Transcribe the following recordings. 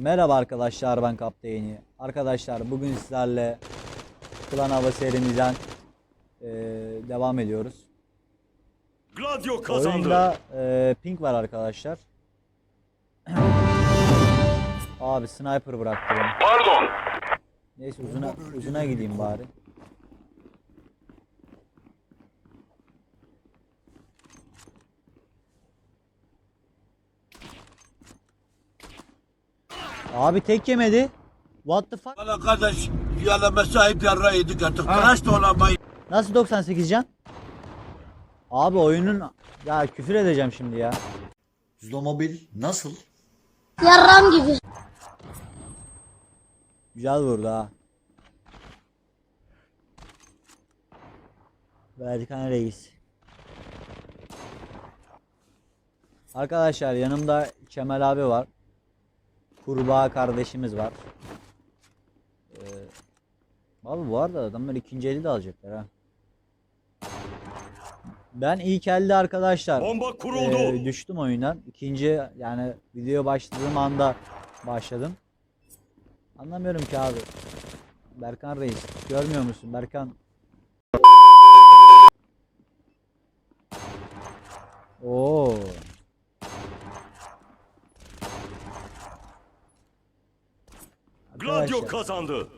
Merhaba arkadaşlar ben Kapteyni. Arkadaşlar bugün sizlerle Klan Hava serimizden eee, devam ediyoruz. Gladio kazandı. Oyunda eee, pink var arkadaşlar. Abi sniper bıraktı beni. Pardon. Neyse uzuna uzuna gideyim bari. Abi tek yemedi. What the fuck? Valla kardeş yalama sahip yarra yedik artık. Tıraş da olamayız. Nasıl 98 can? Abi oyunun ya küfür edeceğim şimdi ya. Zlomobil nasıl? Yarram gibi. Güzel vurdu ha. Verdikan Reis. Arkadaşlar yanımda Kemal abi var. Kurbağa kardeşimiz var. Ee, abi bu arada adamlar ikinci eli de alacaklar ha. Ben ilk elde arkadaşlar Bomba kuruldu. ee, düştüm oyundan. İkinci yani video başladığım anda başladım. Anlamıyorum ki abi. Berkan Reis. Görmüyor musun Berkan? Oo. Gladio Arkadaşlar, kazandı.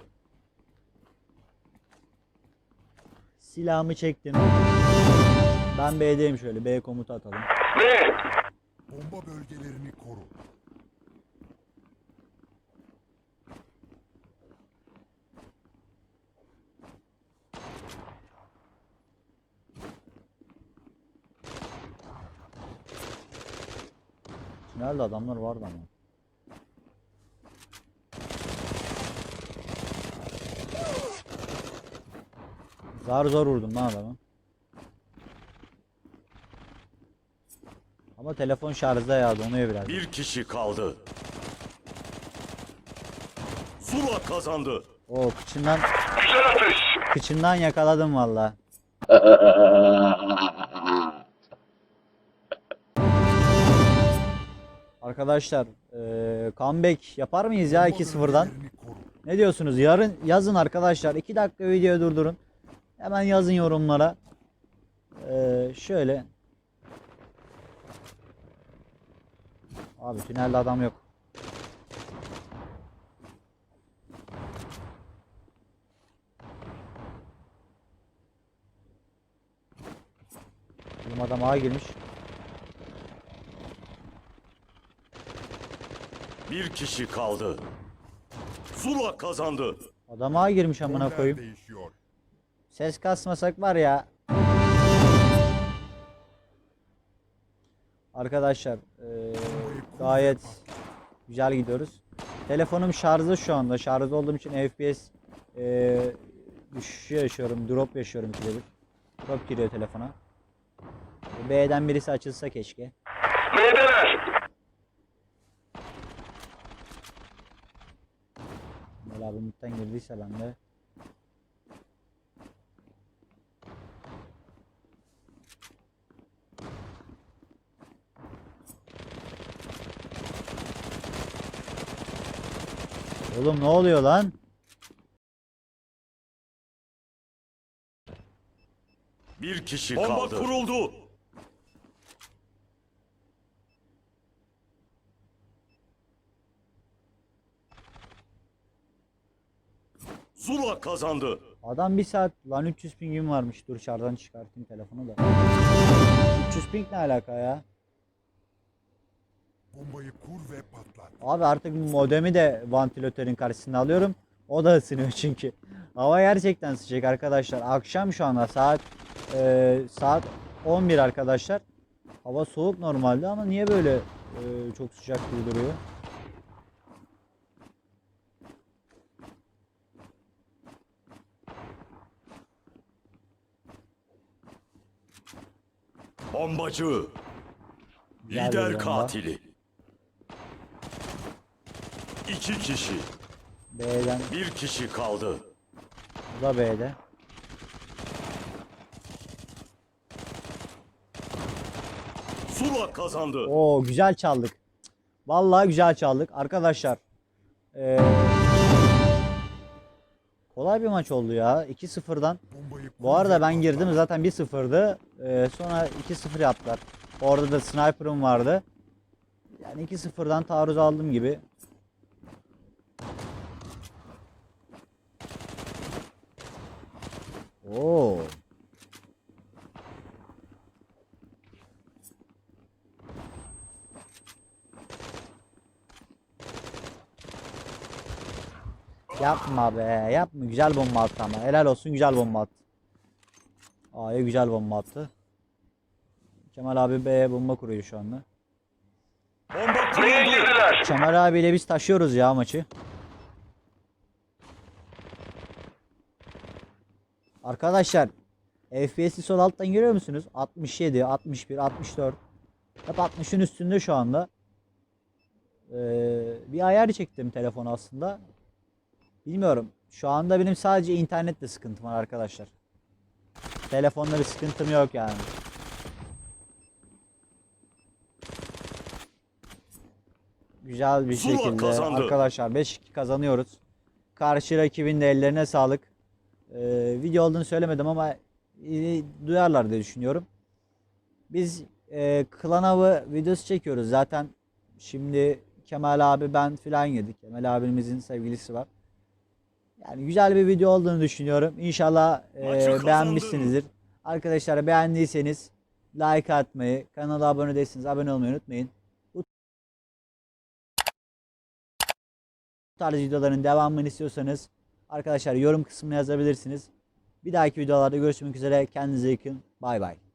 silahımı çektim. Ben B'deyim şöyle. B komutu atalım. Ne? Bomba bölgelerini koru. Nerede adamlar vardı ama. Zar zor vurdum lan adamı. Ama telefon şarjda ya donuyor biraz. Bir kişi kaldı. Zula kazandı. O kıçından Güzel atış. kıçından yakaladım valla. Arkadaşlar eee comeback yapar mıyız ya 2-0'dan? Bölgelerini koru. Ne diyorsunuz? Yarın yazın arkadaşlar. 2 dakika videoyu durdurun. Hemen yazın yorumlara. Ee, şöyle. Abi tünelde adam yok. Bizim adam ağa girmiş. Bir kişi kaldı. Zula kazandı. Adam ağa girmiş amına koyayım. değişiyor. Ses kasmasak var ya. Arkadaşlar eee, gayet güzel gidiyoruz. Telefonum şarjı şu anda. Şarjı olduğum için FPS eee düşüş yaşıyorum. Drop yaşıyorum ikide bir. Drop giriyor telefona. B'den birisi açılsa keşke. B'deler. Böyle abi muhtemelen girdiyse ben de. Oğlum ne oluyor lan? Bir kişi kaldı. Bomba kuruldu. Zula kazandı. Adam bir saat lan 300 pingim varmış. Dur şarjdan çıkartayım telefonu da. 300 ping ne alaka ya? Bombayı kur ve patlat. Abi artık modemi de vantilatörün karşısına alıyorum. O da ısınıyor çünkü. Hava gerçekten sıcak arkadaşlar. Akşam şu anda saat e, saat 11 arkadaşlar. Hava soğuk normalde ama niye böyle e, çok sıcak gibi duruyor? Bombacı. Güzel bir Lider bomba. katili. İki kişi. B'den Bir kişi kaldı. bu da B'de. Zula kazandı. Oo güzel çaldık. Vallahi güzel çaldık. Arkadaşlar Ee, kolay bir maç oldu ya. 2-0'dan. Bombayı kur Bu arada ben girdim zaten 1-0'dı. Ee, sonra 2-0 yaptılar. Orada da sniper'ım vardı. Yani 2-0'dan taarruz aldım gibi. Oo. Yapma be, yapma. Güzel bomba attı ama. Helal olsun güzel bomba attı. A'ya güzel bomba attı. Kemal abi B'ye bomba kuruyor şu anda. Bomba kuruldu. Kemal abiyle biz taşıyoruz ya maçı. Arkadaşlar FPS'i sol alttan görüyor musunuz? 67, 61, 64. Hep 60'ın üstünde şu anda. Ee, bir ayar çektim telefon aslında. Bilmiyorum. Şu anda benim sadece internetle sıkıntım var arkadaşlar. Telefonda bir sıkıntım yok yani. Güzel bir şekilde arkadaşlar 5-2 kazanıyoruz. Karşı rakibin de ellerine sağlık. Ee, video olduğunu söylemedim ama e, duyarlar diye düşünüyorum. Biz e, klan avı videosu çekiyoruz zaten. Şimdi Kemal abi ben filan yedik. Kemal abimizin sevgilisi var. Yani güzel bir video olduğunu düşünüyorum. İnşallah e, beğenmişsinizdir. Arkadaşlar beğendiyseniz like atmayı, kanala abone değilseniz abone olmayı unutmayın. Bu tarz videoların devamını istiyorsanız arkadaşlar yorum kısmına yazabilirsiniz. Bir dahaki videolarda görüşmek üzere. Kendinize iyi bakın. Bay bay.